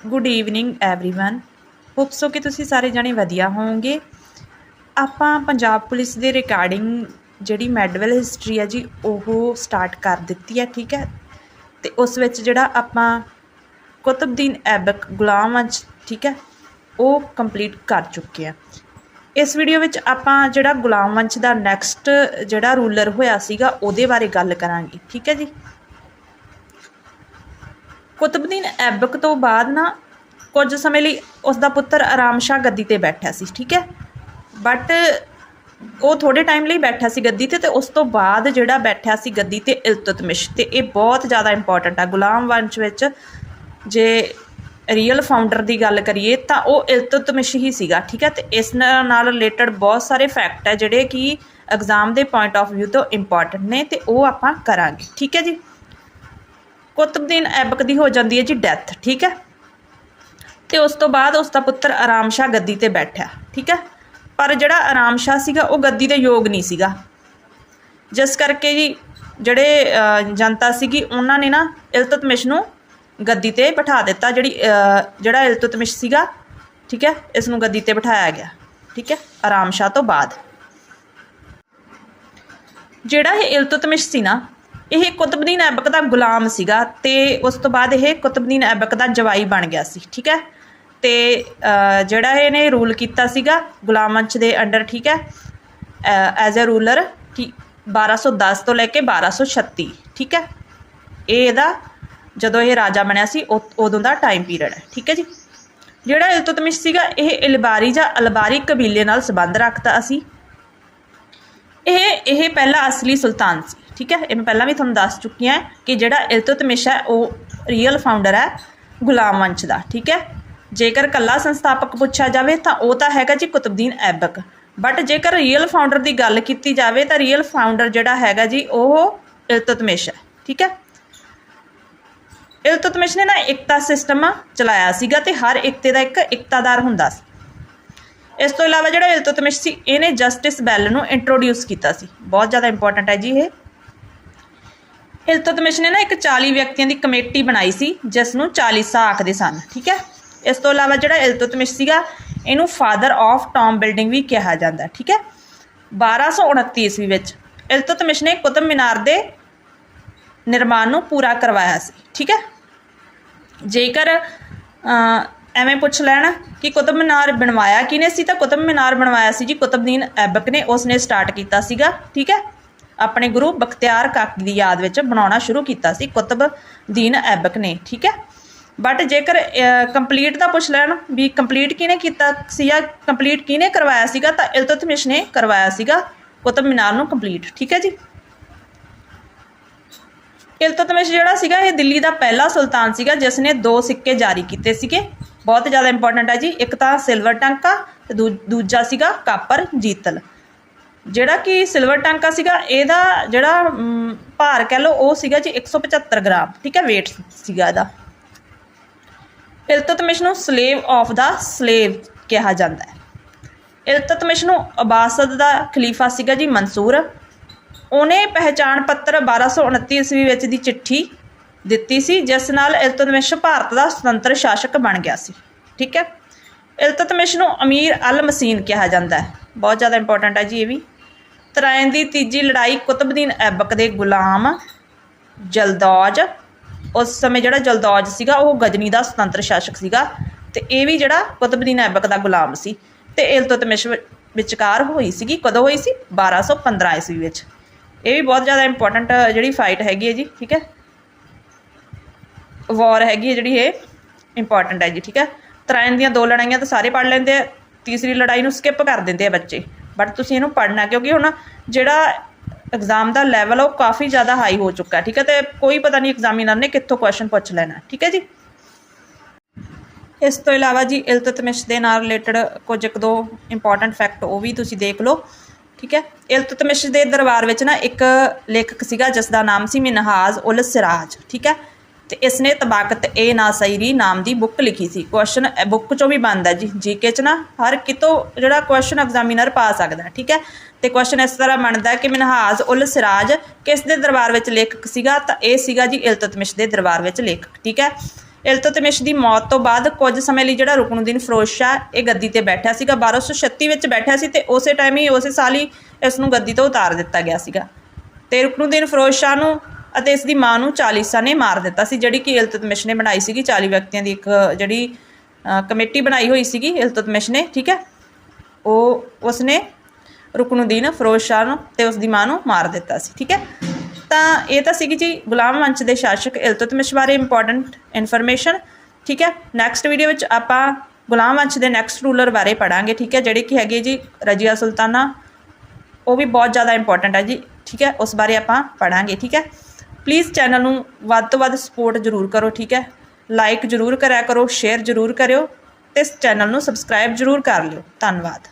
good evening everyone hope so ਕਿ ਤੁਸੀਂ ਸਾਰੇ ਜਣੇ ਵਧੀਆ ਹੋਵੋਗੇ ਆਪਾਂ ਪੰਜਾਬ ਪੁਲਿਸ ਦੇ ਰਿਗਾਰਡਿੰਗ ਜਿਹੜੀ ਮੈਡਵਲ ਹਿਸਟਰੀ ਹੈ ਜੀ ਉਹ ਸਟਾਰਟ ਕਰ ਦਿੱਤੀ ਹੈ ਠੀਕ ਹੈ ਤੇ ਉਸ ਵਿੱਚ ਜਿਹੜਾ ਆਪਾਂ ਕੁਤਬਦੀਨ ਐਬਕ ਗੁਲਾਮ ਵੰਸ਼ ਠੀਕ ਹੈ ਉਹ ਕੰਪਲੀਟ ਕਰ ਚੁੱਕੇ ਆ ਇਸ ਵੀਡੀਓ ਵਿੱਚ ਆਪਾਂ ਜਿਹੜਾ ਗੁਲਾਮ ਵੰਸ਼ ਦਾ ਨੈਕਸਟ ਜਿਹੜਾ ਰੂਲਰ ਹੋਇਆ ਸੀਗਾ ਉਹਦੇ ਬਾਰੇ ਗੱਲ ਕਰਾਂਗੇ ਠੀਕ ਹੈ ਜੀ ਕੁਤਬਦੀਨ ਐਬਕ ਤੋਂ ਬਾਅਦ ਨਾ ਕੁਝ ਸਮੇਂ ਲਈ ਉਸ ਦਾ ਪੁੱਤਰ ਆਰਾਮ ਸ਼ਾਹ ਗੱਦੀ ਤੇ ਬੈਠਾ ਸੀ, ਠੀਕ ਹੈ? ਬਟ ਉਹ ਥੋੜੇ ਟਾਈਮ ਲਈ ਬੈਠਾ ਸੀ ਗੱਦੀ ਤੇ ਤੇ ਉਸ ਤੋਂ ਬਾਅਦ ਜਿਹੜਾ ਬੈਠਾ ਸੀ ਗੱਦੀ ਤੇ ਇਲਤੁਤਮਿਸ਼ ਤੇ ਇਹ ਬਹੁਤ ਜ਼ਿਆਦਾ ਇੰਪੋਰਟੈਂਟ ਆ। ਗੁਲਾਮ ਵੰਸ਼ ਵਿੱਚ ਜੇ ਰੀਅਲ ਫਾਊਂਡਰ ਦੀ ਗੱਲ ਕਰੀਏ ਤਾਂ ਉਹ ਇਲਤੁਤਮਿਸ਼ ਹੀ ਸੀਗਾ, ਠੀਕ ਹੈ? ਤੇ ਇਸ ਨਾਲ ਰਿਲੇਟਡ ਬਹੁਤ ਸਾਰੇ ਫੈਕਟ ਹੈ ਜਿਹੜੇ ਕਿ ਐਗਜ਼ਾਮ ਦੇ ਪੁਆਇੰਟ ਆਫ View ਤੋਂ ਇੰਪੋਰਟੈਂਟ ਨੇ ਤੇ ਉਹ ਆਪਾਂ ਕਰਾਂਗੇ, ਠੀਕ ਹੈ ਜੀ? ਕੁਤਬਦੀਨ ਐਬਕ ਦੀ ਹੋ ਜਾਂਦੀ ਹੈ ਜੀ ਡੈਥ ਠੀਕ ਹੈ? ਤੇ ਉਸ ਤੋਂ ਬਾਅਦ ਉਸ ਦਾ ਪੁੱਤਰ ਆਰਾਮ ਸ਼ਾਹ ਗੱਦੀ ਤੇ ਬੈਠਾ ਠੀਕ ਹੈ? ਪਰ ਜਿਹੜਾ ਆਰਾਮ ਸ਼ਾਹ ਸੀਗਾ ਉਹ ਗੱਦੀ ਦੇ ਯੋਗ ਨਹੀਂ ਸੀਗਾ। ਜਿਸ ਕਰਕੇ ਜੀ ਜਿਹੜੇ ਜਨਤਾ ਸੀਗੀ ਉਹਨਾਂ ਨੇ ਨਾ ਇਲਤੁਤਮਿਸ਼ ਨੂੰ ਗੱਦੀ ਤੇ ਬਿਠਾ ਦਿੱਤਾ ਜਿਹੜੀ ਅ, ਜਿਹੜਾ ਇਲਤੁਤਮਿਸ਼ ਸੀਗਾ ਠੀਕ ਹੈ? ਇਸ ਨੂੰ ਗੱਦੀ ਤੇ ਬਿਠਾਇਆ ਗਿਆ ਠੀਕ ਹੈ? ਆਰਾਮ ਸ਼ਾਹ ਤੋਂ ਬਾਅਦ। ਜਿਹੜਾ ਇਹ ਇਲਤੁਤਮਿਸ਼ ਸੀ ਨਾ ਇਹ ਕੁਤਬਦੀਨ ਐਬਕ ਦਾ ਗੁਲਾਮ ਸੀਗਾ ਤੇ ਉਸ ਤੋਂ ਬਾਅਦ ਇਹ ਕੁਤਬਦੀਨ ਐਬਕ ਦਾ ਜਵਾਈ ਬਣ ਗਿਆ ਸੀ, ਠੀਕ ਹੈ? ਤੇ ਜਿਹੜਾ ਇਹਨੇ ਰੂਲ ਕੀਤਾ ਸੀਗਾ ਗੁਲਾਮ ਵੰਸ਼ ਦੇ ਅੰਡਰ ਠੀਕ ਹੈ? ਐਜ਼ ਅ ਰੂਲਰ 1210 ਤੋਂ ਲੈ ਕੇ 1236 ਠੀਕ ਹੈ? ਇਹ ਇਹਦਾ ਜਦੋਂ ਇਹ ਰਾਜਾ ਬਣਿਆ ਸੀ ਉਦ- ਉਦੋਂ ਦਾ ਟਾਈਮ ਪੀਰੀਅਡ ਹੈ, ਠੀਕ ਹੈ ਜੀ? ਜਿਹੜਾ ਇਲਤੁਤਮਿਸ਼ ਸੀਗਾ, ਇਹ ਇਲਬਾਰੀ ਜਾਂ ਅਲਬਾਰੀ ਕਬੀਲੇ ਨਾਲ ਸੰਬੰਧ ਰੱਖਦਾ ਸੀ। ਇਹ ਇਹ ਪਹਿਲਾ ਅਸਲੀ ਸੁਲਤਾਨ ਸੀ। ਠੀਕ ਹੈ? ਇਹ ਮੈਂ ਪਹਿਲਾਂ ਵੀ ਤੁਹਾਨੂੰ ਦੱਸ ਚੁੱਕੀ ਹਾਂ ਕਿ ਜਿਹੜਾ ਇਲਤੁਤਮਿਸ਼ ਹੈ, ਉਹ ਰੀਅਲ ਫਾਊਂਡਰ ਹੈ ਗੁਲਾਮ ਵੰਸ਼ ਦਾ, ਠੀਕ ਹੈ? ਜੇਕਰ ਕੱਲਾ ਸੰਸਥਾਪਕ ਪੁੱਛਿਆ ਜਾਵੇ ਤਾਂ ਉਹ ਤਾਂ ਹੈਗਾ ਜੀ ਕੁਤਬਦੀਨ ਐਬਕ। ਬਟ ਜੇਕਰ ਰੀਅਲ ਫਾਊਂਡਰ ਦੀ ਗੱਲ ਕੀਤੀ ਜਾਵੇ ਤਾਂ ਰੀਅਲ ਫਾਊਂਡਰ ਜਿਹੜਾ ਹੈਗਾ ਜੀ, ਉਹ ਇਲਤੁਤਮਿਸ਼ ਹੈ, ਠੀਕ ਹੈ? ਇਲਤੁਤਮਿਸ਼ ਨੇ ਨਾ ਇਕਤਾ ਸਿਸਟਮ ਚਲਾਇਆ ਸੀਗਾ ਤੇ ਹਰ ਇਕਤੇ ਦਾ ਇੱਕ ਇਕਤਾਦਾਰ ਹੁੰਦਾ ਸੀ। ਇਸ ਤੋਂ ਇਲਾਵਾ ਜਿਹੜਾ ਇਲਤੁਤਮਿਸ਼ ਸੀ, ਇਹਨੇ ਜਸਟਿਸ ਬੈਲ ਨੂੰ ਇੰਟਰੋਡਿਊਸ ਕੀਤਾ ਸੀ। ਬਹੁਤ ਜ਼ਿਆਦਾ ਇੰਪੋਰਟੈਂਟ ਹੈ ਜੀ ਇਹ। ਇਲਤੁਤਮਿਸ਼ ਨੇ ਨਾ ਇੱਕ 40 ਵਿਅਕਤੀਆਂ ਦੀ ਕਮੇਟੀ ਬਣਾਈ ਸੀ ਜਿਸ ਨੂੰ 40 ਆਖਦੇ ਸਨ ਠੀਕ ਹੈ? ਇਸ ਤੋਂ ਇਲਾਵਾ ਜਿਹੜਾ ਇਲਤੁਤਮਿਸ਼ ਸੀਗਾ ਇਹਨੂੰ ਫਾਦਰ ਆਫ ਟੌਮ ਬਿਲਡਿੰਗ ਵੀ ਕਿਹਾ ਜਾਂਦਾ ਹੈ, ਠੀਕ ਹੈ 1229 ਈਸਵੀ ਵਿੱਚ ਇਲਤੁਤਮਿਸ਼ ਨੇ ਕੁਤਬ ਮੀਨਾਰ ਦੇ ਨਿਰਮਾਣ ਨੂੰ ਪੂਰਾ ਕਰਵਾਇਆ ਸੀ ਠੀਕ ਹੈ? ਜੇਕਰ ਐਵੇਂ ਪੁੱਛ ਲੈਣ ਕਿ ਕੁਤਬ ਮੀਨਾਰ ਬਣਵਾਇਆ ਕਿਨੇ ਸੀ ਤਾਂ ਕੁਤਬ ਮੀਨਾਰ ਬਣਵਾਇਆ ਸੀ ਜੀ ਕੁਤਬਦੀਨ ਐਬਕ ਨੇ ਉਸ ਨੇ ਸਟਾਰਟ ਕੀਤਾ ਸੀਗਾ ਠੀਕ ਹੈ? ਆਪਣੇ ਗੁਰੂ ਬਖਤਿਆਰ ਕਾਕੀ ਦੀ ਯਾਦ ਵਿੱਚ ਬਣਾਉਣਾ ਸ਼ੁਰੂ ਕੀਤਾ ਸੀ ਕੁਤਬਦੀਨ ਐਬਕ ਨੇ, ਠੀਕ ਹੈ? ਬਟ ਜੇਕਰ ਕੰਪਲੀਟ ਦਾ ਪੁੱਛ ਲੈਣ ਵੀ ਕੰਪਲੀਟ ਕਿਨੇ ਕੀਤਾ ਸੀ ਜਾਂ ਕੰਪਲੀਟ ਕਿਨੇ ਕਰਵਾਇਆ ਸੀਗਾ, ਤਾਂ ਇਲਤੁਤਮਿਸ਼ ਨੇ ਕਰਵਾਇਆ ਸੀਗਾ ਕੁਤਬ ਮੀਨਾਰ ਨੂੰ ਕੰਪਲੀਟ ਠੀਕ ਹੈ ਜੀ? ਇਲਤੁਤਮਿਸ਼ ਜਿਹੜਾ ਸੀਗਾ, ਇਹ ਦਿੱਲੀ ਦਾ ਪਹਿਲਾ ਸੁਲਤਾਨ ਸੀਗਾ, ਜਿਸ ਨੇ ਦੋ ਸਿੱਕੇ ਜਾਰੀ ਕੀਤੇ ਸੀਗੇ। ਬਹੁਤ ਜ਼ਿਆਦਾ ਇੰਪੋਰਟੈਂਟ ਹੈ ਜੀ, ਇੱਕ ਤਾਂ ਸਿਲਵਰ ਟਾਂਕਾ ਤੇ ਦੂ- ਦੂਜਾ ਸੀਗਾ ਕਾਪਰ ਜੀਤਲ। ਜਿਹੜਾ ਕਿ ਸਿਲਵਰ ਟਾਂਕਾ ਸੀਗਾ, ਇਹਦਾ ਜਿਹੜਾ ਭਾਰ ਕਹਿ ਲਓ, ਉਹ ਸੀਗਾ ਜੀ 175 ਗ੍ਰਾਮ, ਠੀਕ ਹੈ, weight ਸੀਗਾ ਇਹਦਾ। ਇਲਤੁਤਮਿਸ਼ ਨੂੰ ਸਲੇਵ ਆਫ ਦਾ ਸਲੇਵ ਕਿਹਾ ਜਾਂਦਾ ਹੈ। ਇਲਤੁਤਮਿਸ਼ ਨੂੰ ਅਬਾਸਦ ਦਾ ਖਲੀਫਾ ਸੀਗਾ ਜੀ ਮਨਸੂਰ। ਉਹਨੇ ਪਹਿਚਾਣ ਪੱਤਰ 1229 ਈਸਵੀ ਵਿੱਚ ਦੀ ਚਿੱਠੀ ਦਿੱਤੀ ਸੀ, ਜਿਸ ਨਾਲ ਇਲਤੁਤਮਿਸ਼ ਭਾਰਤ ਦਾ ਸੁਤੰਤਰ ਸ਼ਾਸਕ ਬਣ ਗਿਆ ਸੀ, ਠੀਕ ਹੈ। ਇਲਤੁਤਮਿਸ਼ ਨੂੰ ਅਮੀਰ ਅਲ ਮਸੀਨ ਕਿਹਾ ਜਾਂਦਾ ਹੈ। ਬਹੁਤ ਜ਼ਿਆਦਾ ਇੰਪੋਰਟੈਂਟ ਹੈ ਜੀ ਇਹ ਵੀ। ਤਰਾਇਨ ਦੀ ਤੀਜੀ ਲੜਾਈ ਕੁਤਬਦੀਨ ਐਬਕ ਦੇ ਗੁਲਾਮ ਜਲਦੌਜ। ਉਸ ਸਮੇਂ ਜਿਹੜਾ ਜਲਦੌਜ ਸੀਗਾ, ਉਹ ਗਜਨੀ ਦਾ ਸੁਤੰਤਰ ਸ਼ਾਸਕ ਸੀਗਾ ਤੇ ਇਹ ਵੀ ਜਿਹੜਾ ਕੁਤਬਦੀਨ ਐਬਕ ਦਾ ਗੁਲਾਮ ਸੀ ਤੇ ਇਲਤੁਤਮਿਸ਼ ਵਿਚਕਾਰ ਹੋਈ ਸੀਗੀ। ਕਦੋਂ ਹੋਈ ਸੀ? 1215 ਈਸਵੀ ਵਿੱਚ। ਇਹ ਵੀ ਬਹੁਤ ਜ਼ਿਆਦਾ ਇੰਪੋਰਟੈਂਟ ਜਿਹੜੀ ਫਾਈਟ ਹੈਗੀ ਹੈ ਜੀ, ਠੀਕ ਹੈ? ਵਾਰ ਹੈਗੀ ਹੈ ਜਿਹੜੀ ਇਹ ਇੰਪੋਰਟੈਂਟ ਹੈ ਜੀ, ਠੀਕ ਹੈ? ਤਰਾਇਨ ਦੀਆਂ ਦੋ ਲੜਾਈਆਂ ਤਾਂ ਸਾਰੇ ਪੜ ਲੈਂਦੇ ਆ। ਤੀਸਰੀ ਲੜਾਈ ਨੂੰ ਸਕਿਪ ਕਰ ਦਿੰਦੇ ਆ ਬੱਚੇ। ਬਟ ਤੁਸੀਂ ਇਹਨੂੰ ਪੜ੍ਹਨਾ, ਕਿਉਂਕਿ ਹੁਣ ਜਿਹੜਾ ਐਗਜ਼ਾਮ ਦਾ ਲੈਵਲ ਆ ਉਹ ਕਾਫੀ ਜ਼ਿਆਦਾ ਹਾਈ ਹੋ ਚੁੱਕਾ ਠੀਕ ਹੈ? ਤੇ ਕੋਈ ਪਤਾ ਨਹੀਂ ਐਗਜ਼ਾਮੀਨਰ ਨੇ ਕਿੱਥੋਂ ਕੁਐਸਚਨ ਪੁੱਛ ਲੈਣਾ, ਠੀਕ ਹੈ ਜੀ? ਇਸ ਤੋਂ ਇਲਾਵਾ ਜੀ ਇਲਤੁਤਮਿਸ਼ ਦੇ ਨਾਲ ਰਿਲੇਟਡ ਕੁਝ ਇੱਕ ਦੋ ਇੰਪੋਰਟੈਂਟ ਫੈਕਟ ਉਹ ਵੀ ਤੁਸੀਂ ਦੇਖ ਲਓ, ਠੀਕ ਹੈ? ਇਲਤੁਤਮਿਸ਼ ਦੇ ਦਰਬਾਰ ਵਿੱਚ ਨਾ ਇੱਕ ਲੇਖਕ ਸੀਗਾ ਜਿਸ ਦਾ ਨਾਮ ਸੀ ਮਿਨਹਾਜ਼ ਉਲ ਸਿਰਾਜ, ਠੀਕ ਹੈ? ਤੇ ਇਸ ਨੇ ਤਬਾਕਤ ਏ ਨਾਸੈਰੀ ਨਾਮ ਦੀ ਬੁੱਕ ਲਿਖੀ ਸੀ। ਕੁਐਸਚਨ ਬੁੱਕ ਚੋਂ ਵੀ ਬਣਦਾ ਜੀ ਜੀਕੇ ਚ ਨਾ, ਹਰ ਕਿਤੋਂ ਜਿਹੜਾ ਕੁਐਸਚਨ ਐਗਜ਼ਾਮੀਨਰ ਪਾ ਸਕਦਾ, ਠੀਕ ਹੈ? ਤੇ ਕੁਐਸਚਨ ਇਸ ਤਰ੍ਹਾਂ ਬਣਦਾ ਕਿ ਮਨਹਾਜ਼ ਉਲ ਸਿਰਾਜ ਕਿਸ ਦੇ ਦਰਬਾਰ ਵਿੱਚ ਲੇਖਕ ਸੀਗਾ? ਤਾਂ ਇਹ ਸੀਗਾ ਜੀ ਇਲਤੁਤਮਿਸ਼ ਦੇ ਦਰਬਾਰ ਵਿੱਚ ਲੇਖਕ, ਠੀਕ ਹੈ? ਇਲਤੁਤਮਿਸ਼ ਦੀ ਮੌਤ ਤੋਂ ਬਾਅਦ ਕੁਝ ਸਮੇਂ ਲਈ ਜਿਹੜਾ ਰੁਕਨੁਦੀਨ ਫਿਰੋਜ਼ ਸ਼ਾਹ, ਇਹ ਗੱਦੀ ਤੇ ਬੈਠਾ ਸੀਗਾ। 1236 ਵਿੱਚ ਬੈਠਾ ਸੀ ਤੇ ਉਸੇ ਟਾਈਮ ਹੀ ਉਸੇ ਸਾਲ ਹੀ ਇਸ ਨੂੰ ਗੱਦੀ ਤੋਂ ਉਤਾਰ ਦਿੱਤਾ ਗਿਆ ਸੀਗਾ। ਤੇ ਰੁਕਨੁਦੀਨ ਫਿਰੋਜ਼ ਸ਼ਾਹ ਨੂੰ ਅਤੇ ਇਸ ਦੀ ਮਾਂ ਨੂੰ ਚਾਲੀਸਾ ਨੇ ਮਾਰ ਦਿੱਤਾ ਸੀ, ਜਿਹੜੀ ਕਿ ਇਲਤੁਤਮਿਸ਼ ਨੇ ਬਣਾਈ ਸੀਗੀ 40 ਵਿਅਕਤੀਆਂ ਦੀ ਇੱਕ ਜਿਹੜੀ ਕਮੇਟੀ ਬਣਾਈ ਹੋਈ ਸੀਗੀ ਇਲਤੁਤਮਿਸ਼ ਨੇ, ਠੀਕ ਹੈ? ਉਹ ਉਸਨੇ ਰੁਕਨੁਦੀਨ, ਫਿਰੋਜ਼ ਸ਼ਾਹ ਨੂੰ ਤੇ ਉਸ ਦੀ ਮਾਂ ਨੂੰ ਮਾਰ ਦਿੱਤਾ ਸੀ, ਠੀਕ ਹੈ? ਤਾਂ ਇਹ ਤਾਂ ਸੀਗੀ ਜੀ ਗੁਲਾਮ ਵੰਸ਼ ਦੇ ਸ਼ਾਸਕ ਇਲਤੁਤਮਿਸ਼ ਬਾਰੇ ਇੰਪੋਰਟੈਂਟ ਇਨਫੋਰਮੇਸ਼ਨ ਠੀਕ ਹੈ? ਨੈਕਸਟ ਵੀਡੀਓ ਵਿੱਚ ਆਪਾਂ ਗੁਲਾਮ ਵੰਸ਼ ਦੇ ਨੈਕਸਟ ਰੂਲਰ ਬਾਰੇ ਪੜਾਂਗੇ ਠੀਕ ਹੈ? ਜਿਹੜੇ ਕਿ ਹੈਗੇ ਜੀ ਰਜੀਆ ਸੁਲਤਾਨਾ, ਉਹ ਵੀ ਬਹੁਤ ਜ਼ਿਆਦਾ ਇੰਪੋਰਟੈਂਟ ਹੈ ਜੀ, ਠੀਕ ਹੈ? ਉਸ ਬਾਰੇ ਆਪਾਂ ਪੜਾਂਗੇ ਠੀਕ ਹੈ? ਪਲੀਜ਼ ਚੈਨਲ ਨੂੰ ਵੱਧ ਤੋਂ ਵੱਧ ਸਪੋਰਟ ਜ਼ਰੂਰ ਕਰੋ, ਠੀਕ ਹੈ? ਲਾਈਕ ਜ਼ਰੂਰ ਕਰਿਆ ਕਰੋ ਸ਼ੇਅਰ ਜ਼ਰੂਰ ਕਰਿਓ ਤੇ ਇਸ ਚੈਨਲ ਨੂੰ ਸਬਸਕ੍ਰਾਈਬ ਜ਼ਰੂਰ ਕਰ ਲਿਓ। ਧੰਨਵਾਦ।